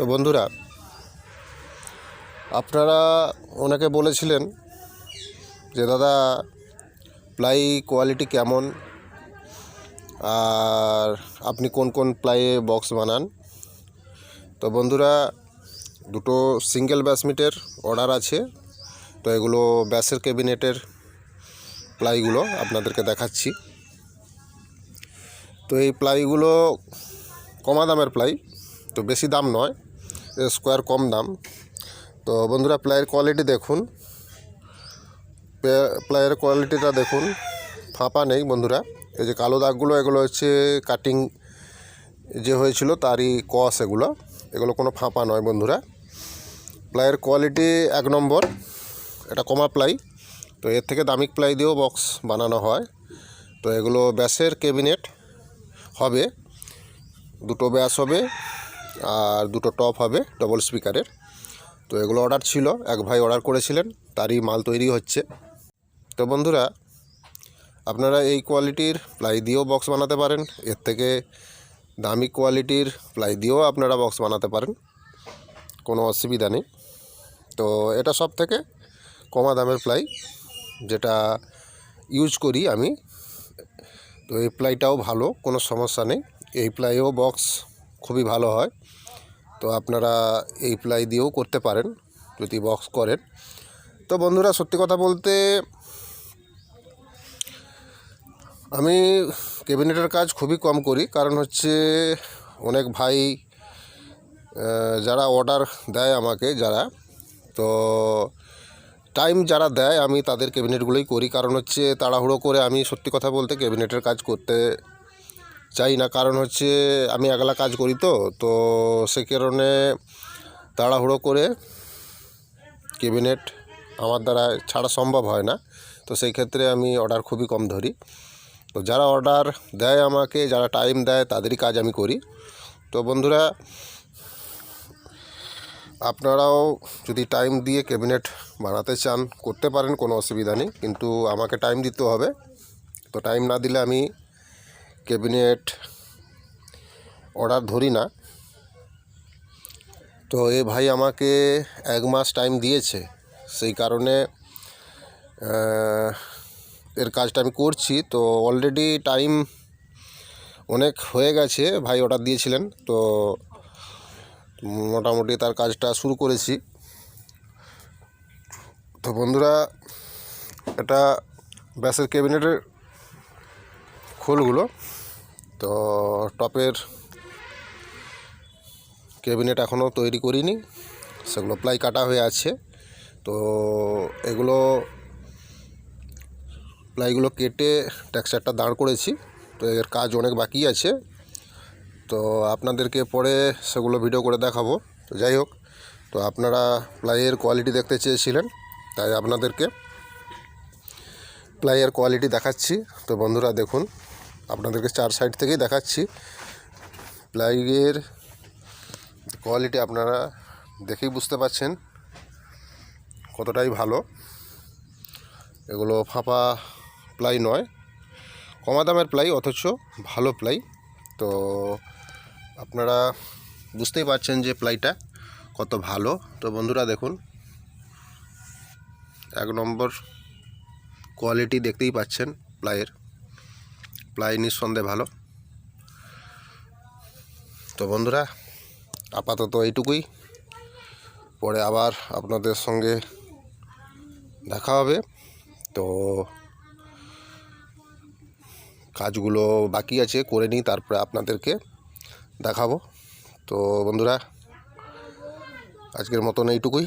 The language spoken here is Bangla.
তো বন্ধুরা, আপনারা ওনাকে বলেছিলেন যে, দাদা, প্লাই কোয়ালিটি কেমন? আর আপনি কোন কোন প্লাইয়ে বক্স বানান? তো বন্ধুরা, দুটো সিঙ্গেল ব্যাসমিটের অর্ডার আছে। তো এগুলো ব্যাসের ক্যাবিনেটের প্লাইগুলো আপনাদেরকে দেখাচ্ছি। তো এই প্লাইগুলো কমা দামের প্লাই, তো বেশি দাম নয়। স্কোয়ার কম দাম। তো বন্ধুরা প্লাইয়ের কোয়ালিটি দেখুন। প্লে- প্লাইয়ের কোয়ালিটিটা দেখুন। ফাঁপা নেই বন্ধুরা। এই যে কালো দাগগুলো, এগুলো হচ্ছে কাটিং যে হয়েছিল, তারই কস এগুলো। এগুলো কোনো ফাঁপা নয় বন্ধুরা। প্লাইয়ের কোয়ালিটি এক নম্বর। এটা কমা প্লাই। তো এর থেকে দামিক প্লাই দিয়েও বক্স বানানো হয়। তো এগুলো ব্যাসের ক্যাবিনেট হবে। দুটো ব্যাস হবে। আর দুটো টপ হবে ডবল স্পিকারের তো এগুলো অর্ডার ছিল, এক ভাই অর্ডার করেছিলেন, তারই মাল তৈরি হচ্ছে। তো বন্ধুরা, আপনারা এই কোয়ালিটির প্লাই দিয়েও বক্স বানাতে পারেন, এর থেকে দামি কোয়ালিটির প্লাই দিয়েও আপনারা বক্স বানাতে পারেন, কোনো অসুবিধা নেই। তো এটা সব থেকে কমা দামের প্লাই যেটা ইউজ করি আমি। তো এই প্লাইটাও ভালো, কোনো সমস্যা নেই। এই প্লাইও বক্স খুবই ভালো হয়। তো আপনারা এই প্লাই দিয়েও করতে পারেন, যদি বক্স করেন। তো বন্ধুরা, সত্যি কথা বলতে আমি ক্যাবিনেটের কাজ খুবই কম করি। কারণ হচ্ছে অনেক ভাই যারা অর্ডার দেয় আমাকে, যারা, তো টাইম যারা দেয় আমি তাদের ক্যাবিনেটগুলোই করি। কারণ হচ্ছে তাড়াহুড়ো করে আমি সত্যি কথা বলতে ক্যাবিনেটের কাজ করতে চাই না, কারণ হচ্ছে আমি একলা কাজ করি তো তো সে কারণে তাড়াহুড়ো করে ক্যাবিনেট আমার দ্বারা ছাড়া সম্ভব হয় না, তো সেই ক্ষেত্রে আমি অর্ডার খুবই কম ধরি। তো যারা অর্ডার দেয় আমাকে, যারা টাইম দেয় তাদেরই কাজ আমি করি। তো বন্ধুরা, আপনারাও যদি টাইম দিয়ে ক্যাবিনেট বানাতে চান, করতে পারেন, কোনো অসুবিধা নেই, কিন্তু আমাকে টাইম দিতে হবে। তো টাইম না দিলে আমি ক্যাবিনেট অর্ডার ধরি না। তো এ ভাই আমাকে এক মাস টাইম দিয়েছে। সেই কারণে এর কাজটা আমি করছি। তো অলরেডি টাইম অনেক হয়ে গেছে, ভাই অর্ডার দিয়েছিলেন। তো মোটামুটি তার কাজটা শুরু করেছি। তো বন্ধুরা, এটা ব্যাসের ক্যাবিনেটের খোলগুলো। তো টপের ক্যাবিনেট এখনও তৈরি করিনি, সেগুলো প্লাই কাটা হয়ে আছে। তো এগুলো প্লাইগুলো কেটে টেক্সচারটা দাঁড় করেছি, তো এর কাজ অনেক বাকি আছে। তো আপনাদেরকে পরে সেগুলো ভিডিও করে দেখাবো। তো যাই হোক, তো আপনারা প্লাইয়ের কোয়ালিটি দেখতে চেয়েছিলেন, তাই আপনাদেরকে প্লাইয়ের কোয়ালিটি দেখাচ্ছি। তো বন্ধুরা দেখুন আপনাদেরকে চার সাইড থেকেই দেখাচ্ছি। প্লাইয়ের কোয়ালিটি আপনারা দেখেই বুঝতে পারছেন কতটাই ভালো। এগুলো ফাঁপা প্লাই নয়, কমা দামের প্লাই অথচ ভালো প্লাই তো আপনারা বুঝতেই পারছেন যে প্লাইটা কত ভালো। তো বন্ধুরা দেখুন, এক নম্বর কোয়ালিটি দেখতেই পাচ্ছেন প্লাইয়ের প্লাই নিঃসন্দেহে ভালো। তো বন্ধুরা, আপাতত এইটুকুই। পরে আবার আপনাদের সঙ্গে দেখা হবে। তো কাজগুলো বাকি আছে, করে নিই, তারপরে আপনাদেরকে দেখাবো। তো বন্ধুরা, আজকের মতন এইটুকুই।